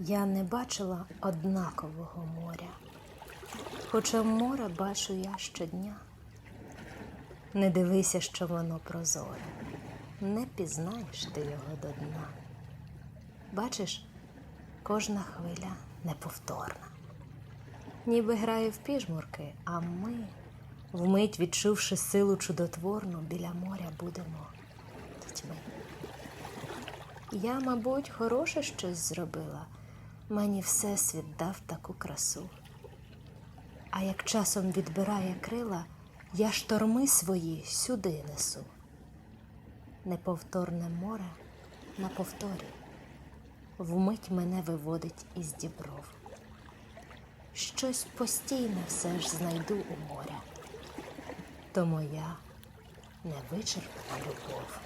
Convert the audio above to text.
Я не бачила однакового моря, хоча море бачу я щодня. Не дивися, що воно прозоре, не пізнаєш ти його до дна. Бачиш, кожна хвиля неповторна. Ніби грає в піжмурки, а ми, вмить відчувши силу чудотворну, біля моря будемо дітьми. Я, мабуть, хороше щось зробила. Мені всесвіт дав таку красу. А як часом відбирає крила, я шторми свої сюди несу. Неповторне море на повторі вмить мене виводить із дібров. Щось постійне все ж знайду у моря, то моя невичерпна любов.